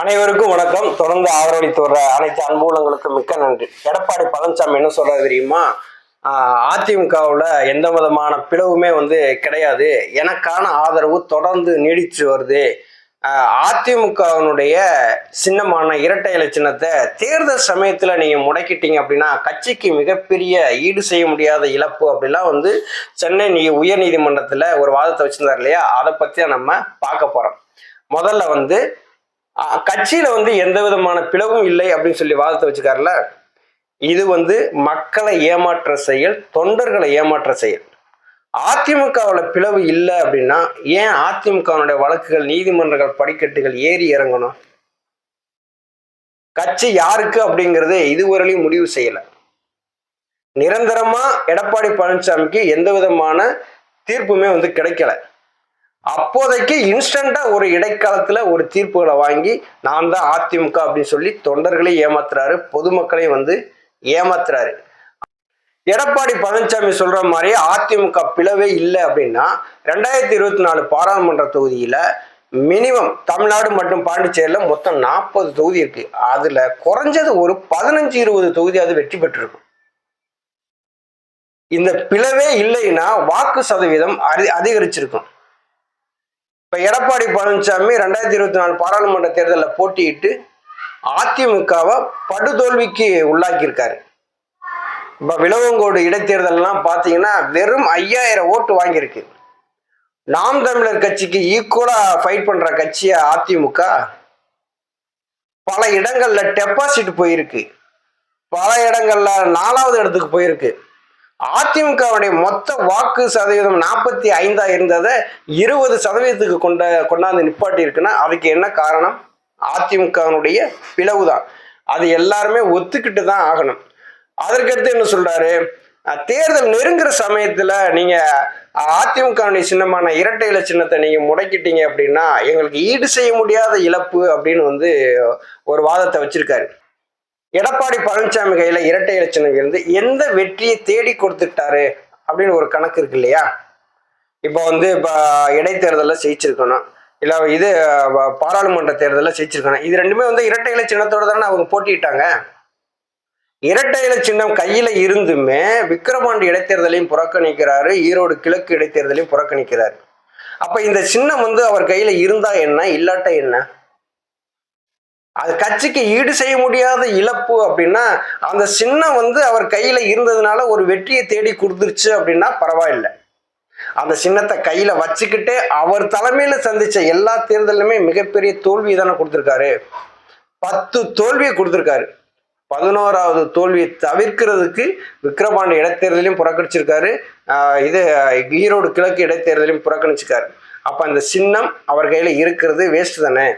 அனைவருக்கும் வணக்கம். தொடர்ந்து ஆதரவளித்து வர்ற அனைத்து அன்புலங்களுக்கும் மிக்க நன்றி. எடப்பாடி பழனிசாமி என்ன சொல்றாரு தெரியுமா? அதிமுகவில் எந்த விதமான பிளவுமே வந்து கிடையாது. எனக்கான ஆதரவு தொடர்ந்து நீடித்து வருது. அதிமுகவினுடைய சின்னமான இரட்டை இலை சின்னத்தை தேர்தல் சமயத்தில் நீங்கள் முடக்கிட்டீங்க அப்படின்னா கட்சிக்கு மிகப்பெரிய ஈடு செய்ய முடியாத இழப்பு அப்படிலாம் வந்து சென்னை நீ உயர்நீதிமன்றத்தில் ஒரு வாதத்தை வச்சுருந்தார் இல்லையா? அதை பற்றி நம்ம பார்க்க போகிறோம் முதல்ல வந்து கட்சியில வந்து எந்த விதமான பிளவும் இல்லை அப்படின்னு சொல்லி வாதத்தை வச்சுக்காருல இது வந்து மக்களை ஏமாற்ற செயல் தொண்டர்களை ஏமாற்ற செயல். அதிமுகவில் பிளவு இல்லை அப்படின்னா ஏன் அதிமுகவினுடைய வழக்குகள் நீதிமன்றங்கள் படிக்கட்டுகள் ஏறி இறங்கணும்? கட்சி யாருக்கு அப்படிங்கிறது இதுவரையிலையும் முடிவு செய்யல. நிரந்தரமா எடப்பாடி பழனிசாமிக்கு எந்த விதமான தீர்ப்புமே வந்து கிடைக்கல. அப்போதைக்கு இன்ஸ்டண்டா ஒரு இடைக்காலத்துல ஒரு தீர்ப்புகளை வாங்கி நான் தான் அதிமுக அப்படின்னு சொல்லி தொண்டர்களை ஏமாத்துறாரு பொதுமக்களையும் வந்து ஏமாத்துறாரு. எடப்பாடி பழனிசாமி சொல்ற மாதிரி அதிமுக பிளவே இல்லை அப்படின்னா ரெண்டாயிரத்தி இருபத்தி நாலு பாராளுமன்ற தொகுதியில மினிமம் தமிழ்நாடு மற்றும் பாண்டிச்சேரியில மொத்தம் நாற்பது தொகுதி இருக்கு. அதுல குறைஞ்சது ஒரு பதினஞ்சு இருபது தொகுதி அது வெற்றி பெற்றிருக்கும். இந்த பிளவே இல்லைன்னா வாக்கு சதவீதம் அதி அதிகரிச்சிருக்கும். இப்ப எடப்பாடி பழனிசாமி ரெண்டாயிரத்தி இருபத்தி நாலு பாராளுமன்ற தேர்தலில் போட்டியிட்டு அதிமுகவை படுதோல்விக்கு உள்ளாக்கியிருக்காரு. இப்ப விளவங்கோடு இடைத்தேர்தல்லாம் பார்த்தீங்கன்னா வெறும் ஐயாயிரம் ஓட்டு வாங்கியிருக்கு. நாம் தமிழர் கட்சிக்கு ஈக்குவலா ஃபைட் பண்ற கட்சியா அதிமுக? பல இடங்கள்ல டெபாசிட் போயிருக்கு. பல இடங்கள்ல நாலாவது இடத்துக்கு போயிருக்கு. அதிமுகவுடைய மொத்த வாக்கு சதவீதம் நாற்பத்தி ஐந்தா இருந்ததை இருபது சதவீதத்துக்கு கொண்ட கொண்டாந்து நிப்பாட்டி இருக்குன்னா அதுக்கு என்ன காரணம்? அதிமுகவினுடைய பிளவு தான் அது எல்லாருமே ஒத்துக்கிட்டு தான் ஆகணும். அதற்கடுத்து என்ன சொல்றாரு? தேர்தல் நெருங்குற சமயத்துல நீங்க அதிமுகவுடைய சின்னமான இரட்டை இலை சின்னத்தை நீங்க முடக்கிட்டீங்க அப்படின்னா எங்களுக்கு ஈடு செய்ய முடியாத இழப்பு அப்படின்னு வந்து ஒரு வாதத்தை வச்சிருக்காரு. எடப்பாடி பழனிசாமி கையில இரட்டை இலச்சனம் சின்னம் இருந்து எந்த வெற்றியை தேடி கொடுத்துட்டாரு அப்படின்னு ஒரு கணக்கு இருக்கு இல்லையா? இப்போ வந்து இப்போ இடைத்தேர்தலில் ஜெயிச்சிருக்கணும். இல்லை இது பாராளுமன்ற தேர்தலில் ஜெயிச்சிருக்கணும். இது ரெண்டுமே வந்து இரட்டை இலை சின்னத்தோட தானே அவங்க போட்டிட்டாங்க இரட்டை இலை சின்னம் கையில இருந்துமே விக்கிரமாண்டி இடைத்தேர்தலையும் புறக்கணிக்கிறாரு. ஈரோடு கிழக்கு இடைத்தேர்தலையும் புறக்கணிக்கிறாரு. அப்ப இந்த சின்னம் வந்து அவர் கையில இருந்தா என்ன? இல்லாட்டா என்ன? அது கட்சிக்கு ஈடு செய்ய முடியாத இழப்பு அப்படின்னா அந்த சின்னம் வந்து அவர் கையில இருந்ததுனால ஒரு வெற்றியை தேடி கொடுத்துருச்சு அப்படின்னா பரவாயில்லை. அந்த சின்னத்தை கையில வச்சுக்கிட்டே அவர் தலைமையில சந்திச்ச எல்லா தேர்தலுமே மிகப்பெரிய தோல்வி தானே கொடுத்துருக்காரு. பத்து தோல்வியை கொடுத்துருக்காரு. பதினோராவது தோல்வியை தவிர்க்கிறதுக்கு விக்ரமாண்ட இடைத்தேர்தலையும் புறக்கணிச்சிருக்காரு. இது ஈரோடு கிழக்கு இடைத்தேர்தலையும் புறக்கணிச்சிருக்காரு. அப்ப அந்த சின்னம் அவர் கையில இருக்கிறது வேஸ்ட் தானே?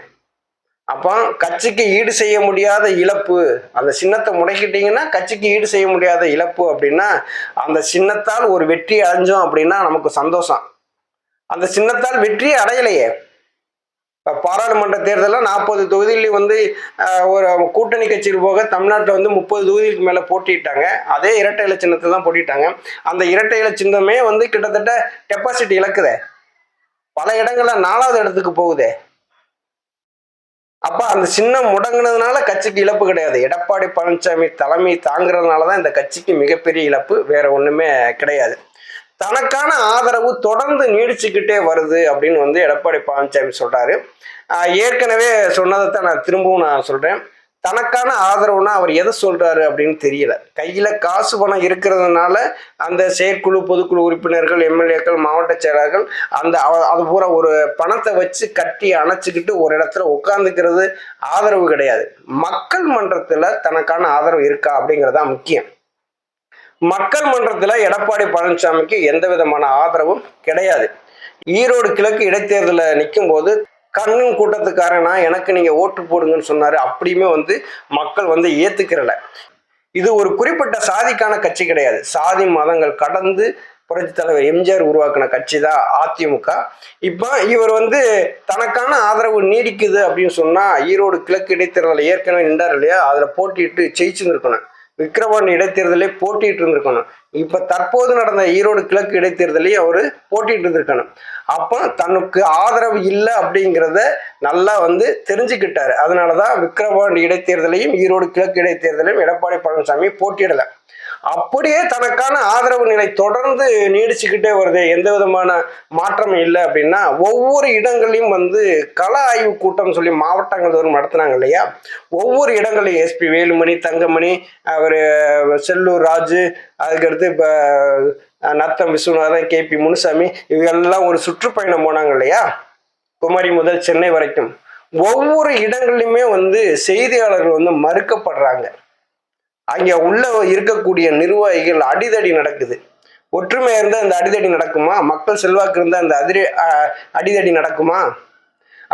அப்போ கட்சிக்கு ஈடு செய்ய முடியாத இழப்பு. அந்த சின்னத்தை முடக்கிட்டீங்கன்னா கட்சிக்கு ஈடு செய்ய முடியாத இழப்பு அப்படின்னா அந்த சின்னத்தால் ஒரு வெற்றி அடைஞ்சோம் அப்படின்னா நமக்கு சந்தோஷம். அந்த சின்னத்தால் வெற்றி அடையலையே. இப்போ பாராளுமன்ற தேர்தலில் நாற்பது தொகுதியிலையும் வந்து ஒரு கூட்டணி கட்சியில் போக தமிழ்நாட்டில் வந்து முப்பது தொகுதிக்கு மேலே போட்டிட்டாங்க அதே இரட்டை இலை சின்னத்தை தான் போட்டிட்டாங்க. அந்த இரட்டை இலை சின்னமே வந்து கிட்டத்தட்ட டெபாசிட் இழக்குதே. பல இடங்களில் நாலாவது இடத்துக்கு போகுதே. அப்ப அந்த சின்னம் முடங்கினதுனால கட்சிக்கு இழப்பு கிடையாது. எடப்பாடி பழனிசாமி தலைமை தாங்குறதுனால தான் இந்த கட்சிக்கு மிகப்பெரிய இழப்பு வேற ஒண்ணுமே கிடையாது. தனக்கான ஆதரவு தொடர்ந்து நீடிச்சுக்கிட்டே வருது அப்படின்னு வந்து எடப்பாடி பழனிசாமி சொல்றாரு. ஏற்கனவே சொன்னதை தான் நான் திரும்பவும் நான் சொல்றேன். தனக்கான ஆதரவுனா அவர் எதை சொல்றாரு அப்படின்னு தெரியல. கையில காசு பணம் இருக்கிறதுனால அந்த செயற்குழு பொதுக்குழு உறுப்பினர்கள் எம்எல்ஏக்கள் மாவட்ட செயலாளர்கள் அந்த அது பூரா ஒரு பணத்தை வச்சு கட்டி அணைச்சிக்கிட்டு ஒரு இடத்துல உட்காந்துக்கிறது ஆதரவு கிடையாது. மக்கள் மன்றத்துல தனக்கான ஆதரவு இருக்கா அப்படிங்கிறது தான் முக்கியம். மக்கள் மன்றத்துல எடப்பாடி பழனிசாமிக்கு எந்த விதமான ஆதரவும் கிடையாது. ஈரோடு கிழக்கு இடைத்தேர்தலில் நிற்கும் போது கண்ணும் கூட்டத்துக்காரனா எனக்கு நீங்கள் ஓட்டு போடுங்கன்னு சொன்னார். அப்படியுமே வந்து மக்கள் வந்து ஏற்றுக்கிறல இது ஒரு குறிப்பிட்ட சாதிக்கான கட்சி கிடையாது. சாதி மதங்கள் கடந்து புரட்சி தலைவர் எம்ஜிஆர் உருவாக்கின கட்சி தான் அதிமுக. இப்போ இவர் வந்து தனக்கான ஆதரவு நீடிக்குது அப்படின்னு சொன்னால் ஈரோடு கிழக்கு இடைத்தேர்தலில் ஏற்கனவே நின்றார் இல்லையா? அதில் போட்டிட்டு ஜெயிச்சுருந்துருக்கணும். விக்கிரவாண்டி இடைத்தேர்தலே போட்டிட்டு இருந்திருக்கணும். இப்ப தற்போது நடந்த ஈரோடு கிழக்கு இடைத்தேர்தலையும் அவர் போட்டிட்டு இருந்திருக்கணும். அப்போ தனக்கு ஆதரவு இல்லை அப்படிங்கிறத நல்லா வந்து தெரிஞ்சுக்கிட்டாரு. அதனாலதான் விக்கிரவாண்டி இடைத்தேர்தலையும் ஈரோடு கிழக்கு இடைத்தேர்தலையும் எடப்பாடி பழனிசாமி போட்டியிடல. அப்படியே தனக்கான ஆதரவு நிலை தொடர்ந்து நீடிச்சுக்கிட்டே வருது. எந்த விதமான மாற்றமும் இல்லை அப்படின்னா ஒவ்வொரு இடங்களையும் வந்து கள ஆய்வு கூட்டம் சொல்லி மாவட்டங்கள் தோறும் நடத்துனாங்க இல்லையா? ஒவ்வொரு இடங்களையும் எஸ்பி வேலுமணி தங்கமணி அவர் செல்லூர் ராஜு அதுக்கடுத்து இப்போ நத்தம் விஸ்வநாதன் கே பி முனுசாமி இவங்கெல்லாம் ஒரு சுற்றுப்பயணம் போனாங்க இல்லையா? குமரி முதல் சென்னை வரைக்கும். ஒவ்வொரு இடங்கள்லையுமே வந்து செய்தியாளர்கள் வந்து மறுக்கப்படுறாங்க. அங்கே உள்ள இருக்கக்கூடிய நிர்வாகிகள் அடிதடி நடக்குது. ஒற்றுமை இருந்தால் அந்த அடிதடி நடக்குமா? மக்கள் செல்வாக்கு இருந்தால் அந்த அதிரி அடிதடி நடக்குமா?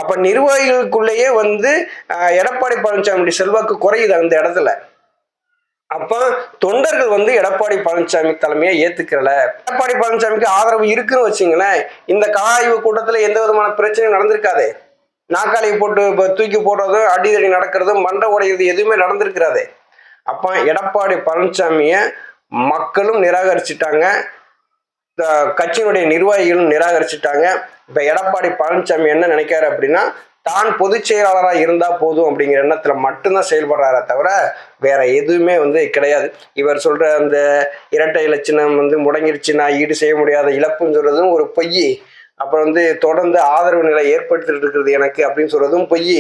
அப்போ நிர்வாகிகளுக்குள்ளேயே வந்து எடப்பாடி பழனிசாமியுடைய செல்வாக்கு குறையுது அந்த இடத்துல. அப்போ தொண்டர்கள் வந்து எடப்பாடி பழனிசாமி தலைமையை ஏற்றுக்கிறல எடப்பாடி பழனிசாமிக்கு ஆதரவு இருக்குன்னு வச்சுங்களேன் இந்த கலாய்வு கூட்டத்தில் எந்த விதமான பிரச்சனையும் நடந்திருக்காதே. நாக்காளி போட்டு இப்போ தூக்கி போடுறதும் அடிதடி நடக்கிறதும் மண்டை உடையிறது எதுவுமே நடந்திருக்கிறாதே. அப்ப எடப்பாடி பழனிசாமிய மக்களும் நிராகரிச்சிட்டாங்க. இந்த கட்சியினுடைய நிர்வாகிகளும் நிராகரிச்சிட்டாங்க. இப்ப எடப்பாடி பழனிசாமி என்ன நினைக்காரு அப்படின்னா தான் பொதுச் செயலாளராக இருந்தா போதும் அப்படிங்கிற எண்ணத்துல மட்டும்தான் செயல்படுறாரே தவிர வேற எதுவுமே வந்து கிடையாது. இவர் சொல்ற அந்த இரட்டை இலட்சணம் வந்து முடங்கிருச்சு நான் ஈடு செய்ய முடியாத இழப்புன்னு சொல்றதும் ஒரு பொய். அப்புறம் வந்து தொடர்ந்து ஆதரவு நிலை ஏற்படுத்திட்டு இருக்கிறது எனக்கு அப்படின்னு சொல்றதும் பொய்.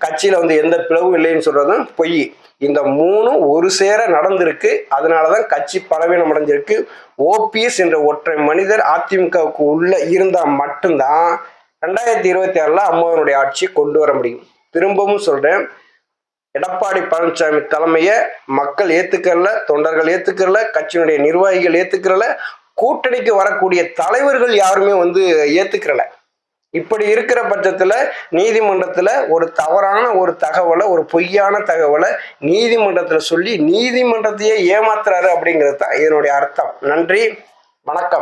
கட்சியில வந்து எந்த பிளவும் இல்லைன்னு சொல்றதும் பொய். இந்த மூணும் ஒரு சேர நடந்திருக்கு. அதனாலதான் கட்சி பலவீனம் அடைஞ்சிருக்கு. ஓபிஎஸ் என்ற ஒற்றை மனிதர் அதிமுகவுக்கு உள்ள இருந்தா மட்டும்தான் ரெண்டாயிரத்தி இருபத்தி ஆறுல அம்மாவனுடைய ஆட்சியை கொண்டு வர முடியும். திரும்பவும் சொல்றேன். எடப்பாடி பழனிசாமி தலைமையை மக்கள் ஏத்துக்கல தொண்டர்கள் ஏத்துக்கல கட்சியினுடைய நிர்வாகிகள் ஏத்துக்கிறல கூட்டணிக்கு வரக்கூடிய தலைவர்கள் யாருமே வந்து ஏத்துக்கிறல. இப்படி இருக்கிற பட்சத்துல நீதிமன்றத்துல ஒரு தவறான ஒரு தகவலை ஒரு பொய்யான தகவலை நீதிமன்றத்துல சொல்லி நீதிமன்றத்தையே ஏமாத்துறாரு அப்படிங்கிறது தான் இதனுடைய அர்த்தம். நன்றி. வணக்கம்.